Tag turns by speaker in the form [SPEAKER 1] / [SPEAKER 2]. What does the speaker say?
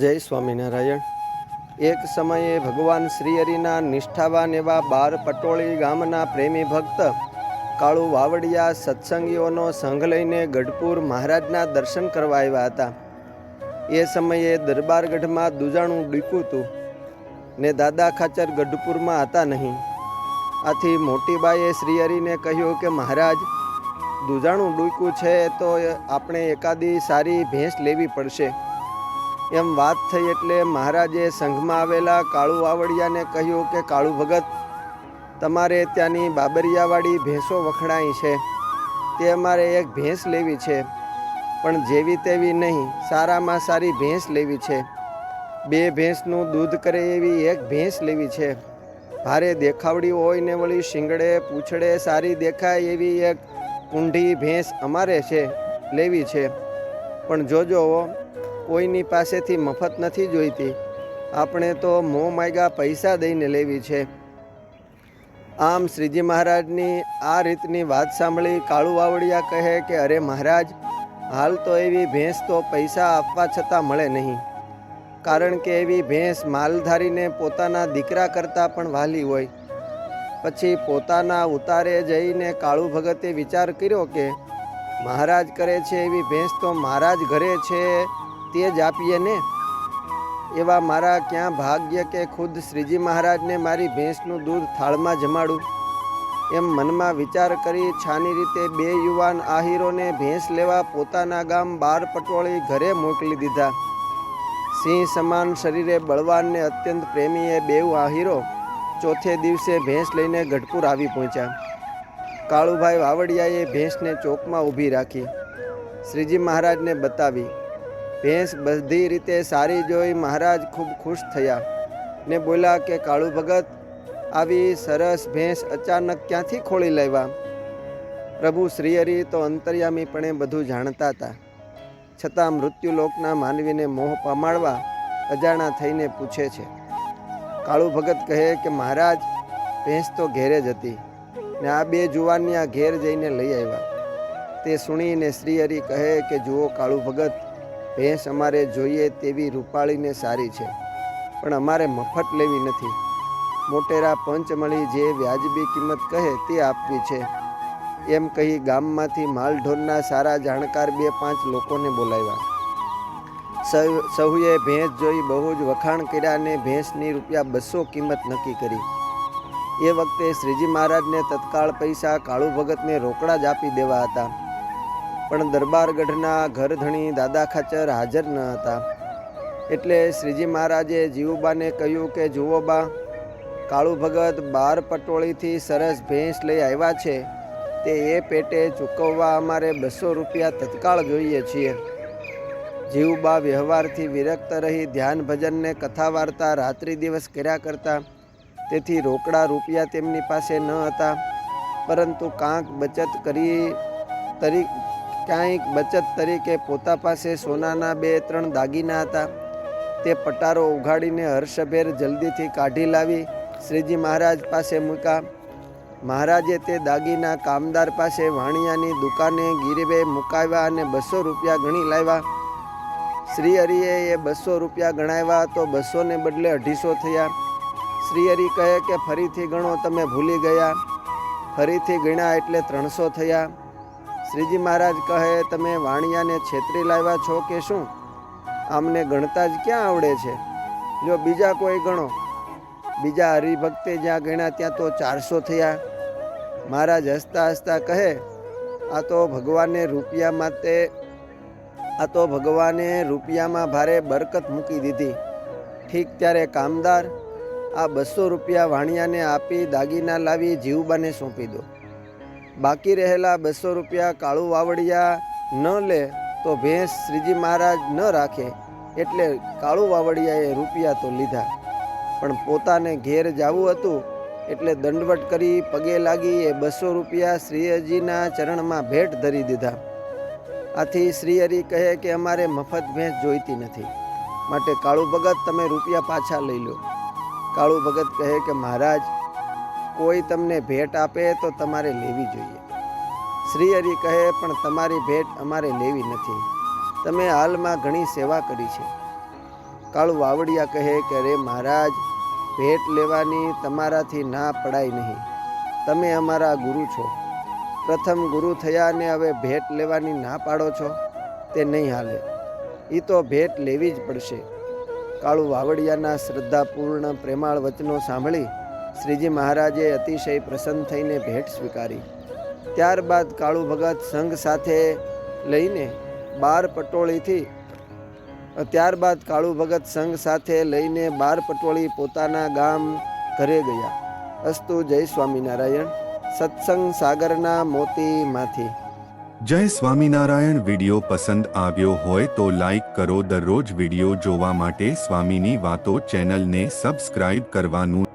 [SPEAKER 1] જય સ્વામિનારાયણ. એક સમયે ભગવાન શ્રી હરિના નિષ્ઠાવાન એવા બાર પટોળી ગામના પ્રેમી ભક્ત કાળુ વાવડિયા સત્સંગીઓનો સંઘ લઈને ગઢપુર મહારાજના દર્શન કરવા આવ્યા હતા. એ સમયે દરબારગઢમાં દુજાણું ડીકું હતું ને દાદા ખાચર ગઢપુરમાં હતા નહીં. આથી મોટીબાઈએ શ્રી હરિને કહ્યું કે મહારાજ, દુજાણું ડૂકું છે તો આપણે એકાદી સારી ભેંસ લેવી પડશે. એમ વાત થઈ એટલે મહારાજે સંઘમાં આવેલા કાળુ વાવડિયાને કહ્યું કે, કાળુ ભગત, તમારે ત્યાંની બાબરિયાવાળી ભેંસો વખણાઈ છે. તે અમારે એક ભેંસ લેવી છે. પણ જેવી તેવી નહીં, સારામાં સારી ભેંસ લેવી છે. બે ભેંસનું દૂધ કરે એવી એક ભેંસ લેવી છે. ભારે દેખાવડી હોય ને વળી શિંગડે, પૂંછડે સારી દેખાય એવી એક કુંઢી ભેંસ અમારે છે, લેવી છે. પણ જોજો કોઈની પાસેથી મફત નથી જોઈતી. આપણે તો મોં માયગા પૈસા દઈને લેવી છે. આમ શ્રીજી મહારાજની આ રીતની વાત સાંભળી કાળુ વાવડિયા કહે કે, અરે મહારાજ, હાલ તો એવી ભેંસ તો પૈસા આપવા છતાં મળે નહીં. કારણ કે એવી ભેંસ માલધારીને પોતાના દીકરા કરતાં પણ વાલી હોય. પછી પોતાના ઉતારે જઈને કાળુ ભગતે વિચાર કર્યો કે, મહારાજ કરે છે એવી ભેંસ તો મહારાજ ઘરે છે. તે જ આપીએ ને? એવા મારા ક્યાં ભાગ્ય કે ખુદ શ્રીજી મહારાજને મારી ભેંસનું દૂધ થાળમાં જમાડું? એમ મનમાં વિચાર કરી છાની રીતે બે યુવાન આહીરોને ભેંસ લેવા પોતાના ગામ બાર પટોળી ઘરે મોકલી દીધા. સિંહ સમાન શરીરે બળવાનને અત્યંત પ્રેમી એ બેઉ આહીરો ચોથે દિવસે ભેંસ લઈને ગઢપુર આવી પહોંચ્યા. કાળુભાઈ વાવડિયાએ ભેંસને ચોકમાં ઊભી રાખી. શ્રીજી મહારાજને બતાવી ભેંસ બધી રીતે સારી જોઈ મહારાજ ખૂબ ખુશ થયા ને બોલ્યા કે, કાળુ ભગત, આવી સરસ ભેંસ અચાનક ક્યાંથી ખોળી લેવા પ્રભુ શ્રીહરિ તો અંતર્યામીપણે બધું જાણતા હતા. છતાં મૃત્યુલોકના માનવીને મોહ પમાડવા અજાણા થઈને પૂછે છે, કાળુ ભગત કહે કે, મહારાજ, ભેંસ તો ઘેરે જ હતી ને આ બે જુવાનિયા ઘેર જઈને લઈ આવ્યા. તે સુણીને શ્રીહરિ કહે કે, જુઓ કાળુ ભગત ભેંસ અમારે જોઈએ તેવી રૂપાળીને સારી છે, પણ અમારે મફત લેવી નથી. મોટેરા પંચમળી જે વ્યાજબી કિંમત કહે તે આપવી છે. એમ કહી ગામમાંથી માલઢોરના સારા જાણકાર બે પાંચ લોકોને બોલાવ્યા. સૌ સહુએ ભેંસ જોઈ બહુ જ વખાણ કર્યા અને ભેંસની રૂપિયા બસો કિંમત નક્કી કરી. એ વખતે શ્રીજી મહારાજને તત્કાળ પૈસા કાળુ ભગતને રોકડા જ આપી દેવા હતા. પણ દરબારગઢના ઘરધણી દાદા ખાચર હાજર ન હતા. એટલે શ્રીજી મહારાજે જીવુબાને કહ્યું કે, જુઓ બા, કાળુ ભગત બાર પટોળીથી સરસ ભેંસ લઈ આવ્યા છે. તે એ પેટે ચૂકવવા અમારે બસો રૂપિયા તત્કાળ જોઈએ છીએ. જીવબા વ્યવહારથી વિરક્ત રહી ધ્યાન ભજનને કથા વાર્તા રાત્રિ દિવસ કર્યા કરતા. તેથી રોકડા રૂપિયા તેમની પાસે ન હતા. પરંતુ કાંક બચત કરી તરી ક્યાંક બચત તરીકે પોતા પાસે સોનાના બે, ત્રણ દાગીના હતા. તે પટારો ઉઘાડીને હર્ષભેર જલ્દીથી કાઢી લાવી, શ્રીજી મહારાજ પાસે મૂક્યા મહારાજે તે દાગીના કામદાર પાસે વાણિયાની દુકાને ગીરવે મુકાવ્યા અને બસો રૂપિયા ગણી લાવ્યા. શ્રી હરિએ એ બસો રૂપિયા ગણાવ્યા તો બસોને બદલે અઢીસો થયા. શ્રી હરિ કહે કે ફરીથી ગણો, તમે ભૂલી ગયા. ફરીથી ગણ્યા એટલે ત્રણસો થયા. શ્રીજી મહારાજ કહે, તમે વાણિયાને છેતરી લાવ્યા છો કે શું? આમને ગણતા જ ક્યાં આવડે છે? જો બીજા કોઈ ગણો. બીજા હરિભક્તે જ્યાં ગણ્યા ત્યાં તો ચારસો થયા. મહારાજ હસતા હસતા કહે, આ તો ભગવાને રૂપિયા માટે, આ તો ભગવાને રૂપિયામાં ભારે બરકત મૂકી દીધી. ઠીક ત્યારે કામદાર, આ બસો રૂપિયા વાણિયાને આપી દાગીના લાવી જીવબાને સોંપી દો. બાકી રહેલા બસો રૂપિયા કાળુ વાવડિયા ન લે તો ભેંસ શ્રીજી મહારાજ ન રાખે. એટલે કાળુ વાવડિયાએ રૂપિયા તો લીધા. પણ પોતાને ઘેર જવું હતું, એટલે દંડવટ કરી પગે લાગી એ બસો રૂપિયા શ્રીહજીના ચરણમાં ભેટ ધરી દીધા. આથી શ્રીહરિ કહે કે અમારે મફત ભેંસ જોઈતી નથી. માટે કાળુ ભગત તમે રૂપિયા પાછા લઈ લો. કાળુ ભગત કહે કે મહારાજ કોઈ તમને ભેટ આપે તો તમારે લેવી જોઈએ. શ્રી હરિ કહે, પણ તમારી ભેટ અમારે લેવી નથી. તમે હાલમાં ઘણી સેવા કરી છે. કાળુ વાવડિયા કહે કે રે મહારાજ, ભેટ લેવાની તમારાથી ના પડાય નહીં. તમે અમારા ગુરુ છો. પ્રથમ ગુરુ થયા અને હવે ભેટ લેવાની ના પાડો છો? તે નહીં હાલે. એ તો ભેટ લેવી જ પડશે. કાળુ વાવડિયાના શ્રદ્ધાપૂર્ણ પ્રેમાળ વચનો સાંભળી શ્રીજી મહારાજે અતિશય પ્રસન્ન થઈને ભેટ સ્વીકારી. ત્યારબાદ કાળુ ભગત સંઘ સાથે લઈને બાર પટોળીથી, ત્યારબાદ કાળુ ભગત સંઘ સાથે લઈને બાર પટોળી પોતાના ગામ ઘરે ગયા. અસ્તુ જય સ્વામિનારાયણ, સત્સંગ સાગરના મોતીમાંથી.
[SPEAKER 2] જય સ્વામિનારાયણ, વિડિયો પસંદ આવ્યો હોય તો લાઈક કરો. દરરોજ વિડિયો જોવા માટે સ્વામીની વાતો ચેનલને સબસ્ક્રાઇબ કરવાનું